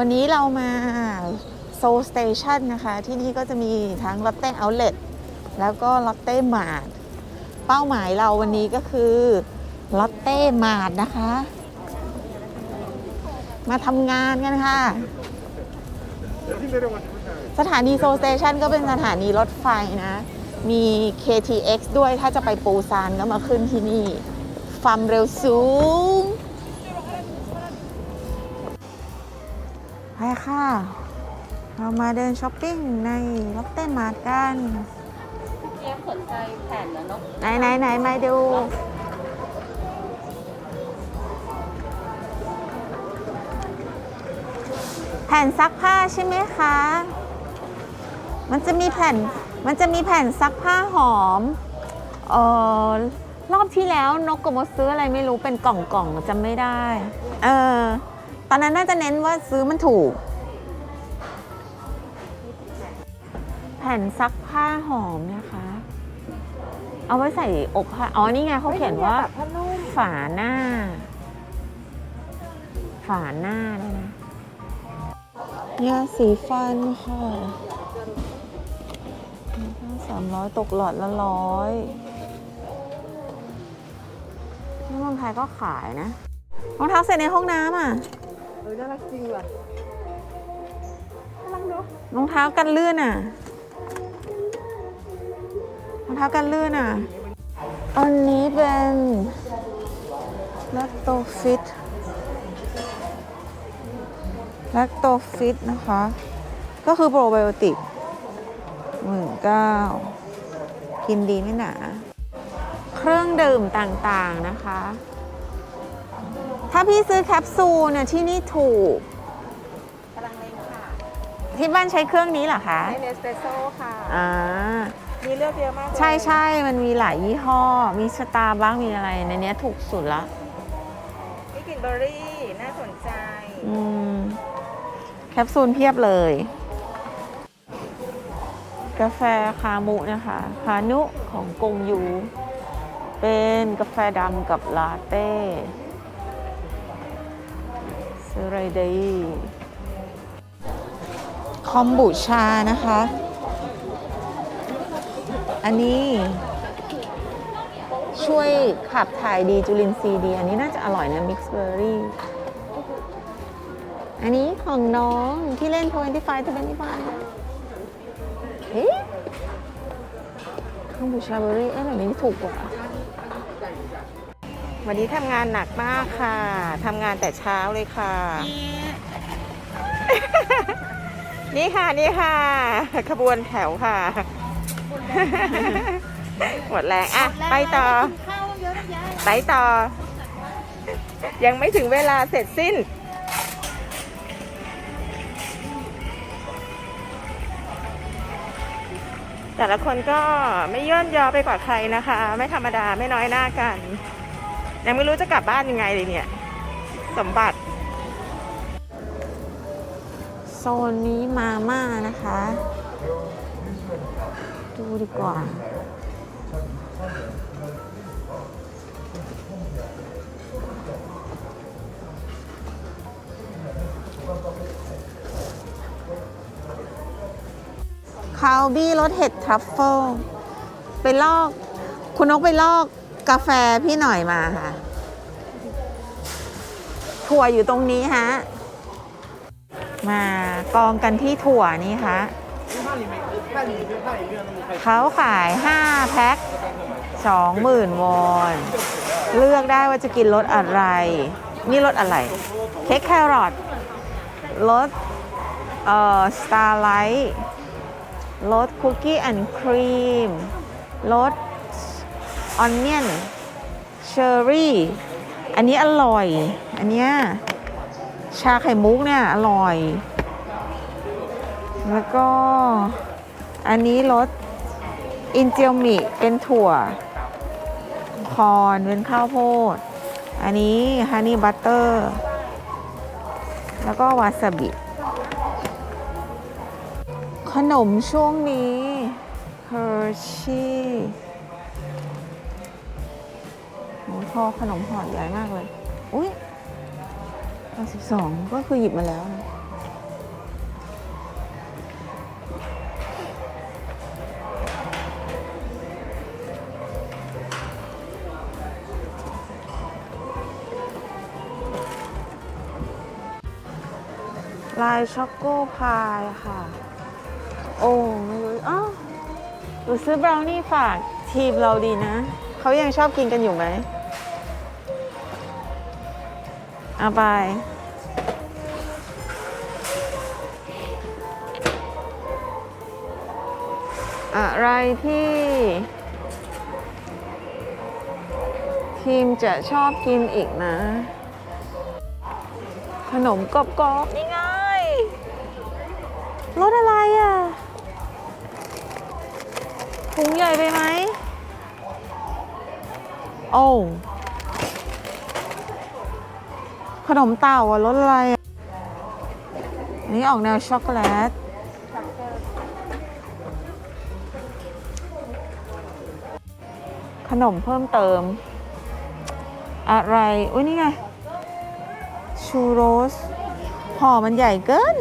วันนี้เรามาโซลสเตชันนะคะ ที่นี่ก็จะมีทั้งลอตเต้เอาเล t แล้วก็ลอตเต้มาร์ทเป้าหมายเราวันนี้ก็คือลอตเต้มาร์ทนะคะ มาทำงานกันค่ะ สถานีโซลสเตชันก็เป็นสถานีรถไฟนะ มี KTX ด้วยถ้าจะไปปูซานก็มาขึ้นที่นี่ความเร็วสูง ไปค่ะ เรามาเดินช้อปปิ้งในล็อกเต้นมาร์ทกันเจี๊ยบสนใจแผ่นแล้วเนาะไหนไหนไหนมาดู แผ่นซักผ้าใช่ไหมคะ มันจะมีแผ่น มันจะมีแผ่นซักผ้าหอม เออรอบที่แล้วนกกมดซื้ออะไรไม่รู้เป็นกล่องกล่องๆจำไม่ได้ เออ ตอนนั้นน่าจะเน้นว่าซื้อมันถูก แผ่นซักผ้าหอมนะคะ เอาไว้ใส่อบผ้า อ๋อ นี่ไงเขาเขียนว่าผ้านุ่มฝาหน้า ฝาหน้าเลยนะยาสีฟันค่ะสามร้อยตกหลอดละร้อยนี่เมืองไทยก็ขายนะรองเท้าใส่ในห้องน้ำอะเออน่ารักจริงว่ะน่ารักเนาะรองเท้ากันลื่นอะรองเท้ากันลื่นอะ อันนี้เป็นแลคโตฟิตแลคโตฟิตนะคะ ก็คือโปรไบโอติกหมื่นเก้ากินดีไม่หนา เครื่องดื่มต่างๆนะคะ ถ้าพี่ซื้อแคปซูลเนี่ยที่นี่ถูก กำลังเล็งค่ะที่บ้านใช้เครื่องนี้เหรอคะให้เนสเปรสโซ่ค่ะ อ่ามีเลือกเยอะมากเลยใช่ใช่มันมีหลายยี่ห้อ มีสตาร์บ้างมีอะไรในเนี้ยถูกสุดละมีกลิ่นเบอร์รี่ น่าสนใจ อืมแคปซูลเพียบเลย กาแฟคามุนะคะคานุของกงยู เป็นกาแฟดำกับลาเต้ ซื้ออะไรดีคอมบูชานะคะ อันนี้ ช่วยขับถ่ายดีจุลินทรีย์ดี อันนี้น่าจะอร่อยนะมิกซ์เบอร์รี่อันนี้ของน้องที่เล่น 25 25เฮ้ยข้างบูชาเบอร์รี่เอ๊ะแบบนี้ถูกกว่า วันนี้ทำงานหนักมากค่ะทำงานแต่เช้าเลยค่ะ นี่ค่ะนี่ค่ะ ขบวนแถวค่ะ หมดแรงอะ ไปต่อ ไปต่อ ยังไม่ถึงเวลาเสร็จสิ้น แต่ละคนก็ไม่ย่นยอไปกว่าใครนะคะ ไม่ธรรมดาไม่น้อยหน้ากัน ยังไม่รู้จะกลับบ้านยังไงเลยเนี่ย สมบัติ โซนนี้มาม่านะคะ ดูดีกว่า คาวบี้รสเห็ดทรัฟเฟิลไปลอก คุณนกไปลอก กาแฟพี่หน่อยมาค่ะ ถั่วอยู่ตรงนี้ฮะ มากองกันที่ถั่วนี่ฮะเขาขาย 5 แพ็ค20,000วอนเลือกได้ว่าจะกินรสอะไร นี่รสอะไร เค้กแครอทรสเอ่อสตาร์ไลท์รสคุกกี้แอนด์ครีมรส ออนเนียนเชอร์รี่ อันนี้อร่อย อันเนี้ยชาไข่มุกเนี่ยอร่อย แล้วก็อันนี้รสอินเจียวมิเป็นถั่ว คอนเป็นข้าวโพด อันนี้ฮันนี่บัตเตอร์ แล้วก็วาซาบิ ขนมช่วงนี้เฮอร์ชี่ พอขนมห่อใหญ่มากเลย อุ้ยอัสิบสองก็คือหยิบมาแล้วนะลายช็อกโกพายค่ะ โอ้ไม่รู้อ๋อหนูซื้อบราวนี่ฝากทีมเราดีนะ เขายังชอบกินกันอยู่ไหม เอาไป อะไรที่ ทีมจะชอบกินอีกนะ ขนมกรอบๆนี่ไงรสอะไรอะถุงใหญ่ไปไหม โอ้ ขนมเต่าอะรสอะไรอันนี้ออกแนวช็อกโกแลตขนมเพิ่มเติม อะไรอุ้ยนี่ไง ชูโรสห่อมันใหญ่เกิน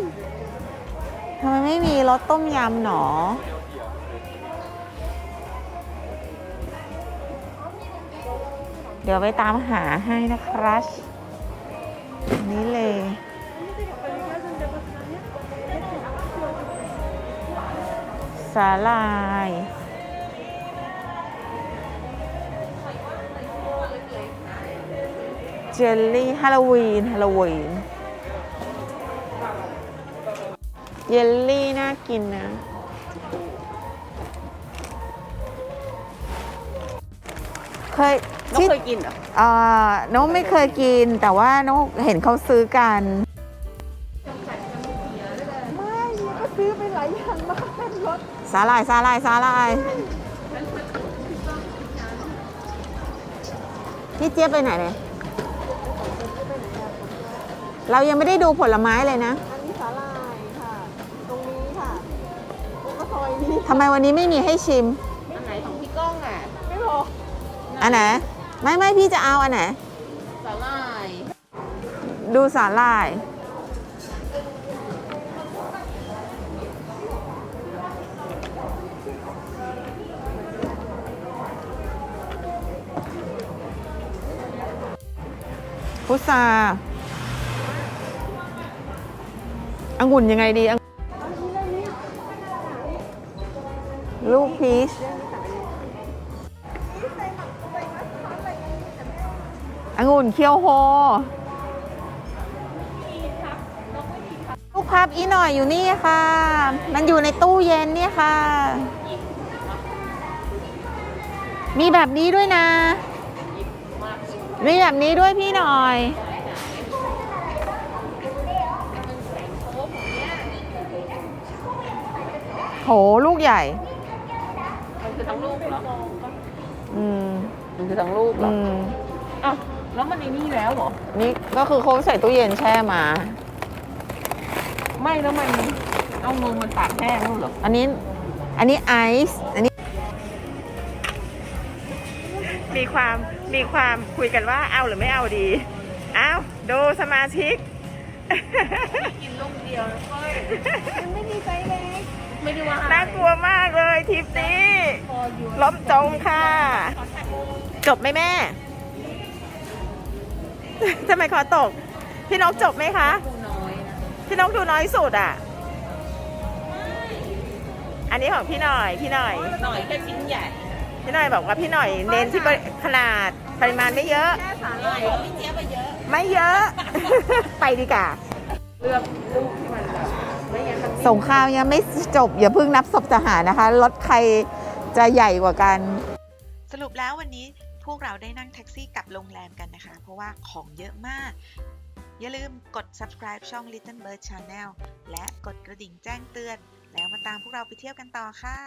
ทำไมไม่มีรสต้มยำหนอ เดี๋ยวไปตามหาให้นะครับ นี่เลย สาลาย เจลลี่ฮาโลวีนฮาโลวีน เยลลี่น่ากินนะเคย น้องที่เคยกินเหรออ่าน้องไม่เคยกิน แต่ว่าน้องเห็นเขาซื้อกันไม่ก็ซื้อไปหลายอย่างมากเป็นรถสาลายสาลายสาลายพี่เจี๊ยบไปไหนเนี่ยเรายังไม่ได้ดูผลไม้เลยนะ อันนี้สาลายค่ะ ตรงนี้ค่ะแล้วก็ซอยนี้ทำไมวันนี้ไม่มีให้ชิม อันไหนของพี่ก้องอะ ไม่พออันไหน ไม่ไม่พี่จะเอาอันไหนสาลาย ดูสาลาย พุทราองุ่นยังไงดีองลูกพีช องุ่นเคียวโฮ ลูกพับอีหน่อยอยู่นี่ค่ะ มันอยู่ในตู้เย็นเนี่ยค่ะ มีแบบนี้ด้วยนะ มีแบบนี้ด้วยพี่หน่อยโหลูกใหญ่ มันคือทั้งลูกเหรอ อืม มันคือทั้งลูกเหรอื อมอ้าวแล้วมันในนี่แล้วเหรอ นี่ก็คือเขาใส่ตู้เย็นแช่มา ไม่แล้วมันเอามือมันตากแห้งนู่นเหรอ อันนี้ อันนี้ไอซ์อันนี้ มีความมีความคุยกันว่าเอาหรือไม่เอาดีเอาดูสมาชิก กินลูกเดียวนะก้อยมันไม่มีไซส์เล็กไม่ได้ว่าน่ากลัวมากเลยทริปนี้ล้มจมค่ะ จบไหมแม่ ทำไมคอตก พี่นกจบไหมคะ พี่นกดูน้อยสุดอะ อันนี้ของพี่หน่อยพี่หน่อย หน่อยแค่ชิ้นใหญ่พี่หน่อยบอกว่าพี่หน่อยเน้นที่ขนาดปริมาณไม่เยอะแค่สาหร่ายก็ไม่เจี๊ยบไปเยอะ ไม่เยอะ ไปดีกว่าสงครามยังไม่จบ อย่าเพิ่งนับศพทหารนะคะรถใครจะใหญ่กว่ากัน สรุปแล้ววันนี้ พวกเราได้นั่งแท็กซี่กลับโรงแรมกันนะคะ เพราะว่าของเยอะมาก อย่าลืมกด subscribe ช่อง Little Bird Channel และกดกระดิ่งแจ้งเตือน แล้วมาตามพวกเราไปเที่ยวกันต่อค่ะ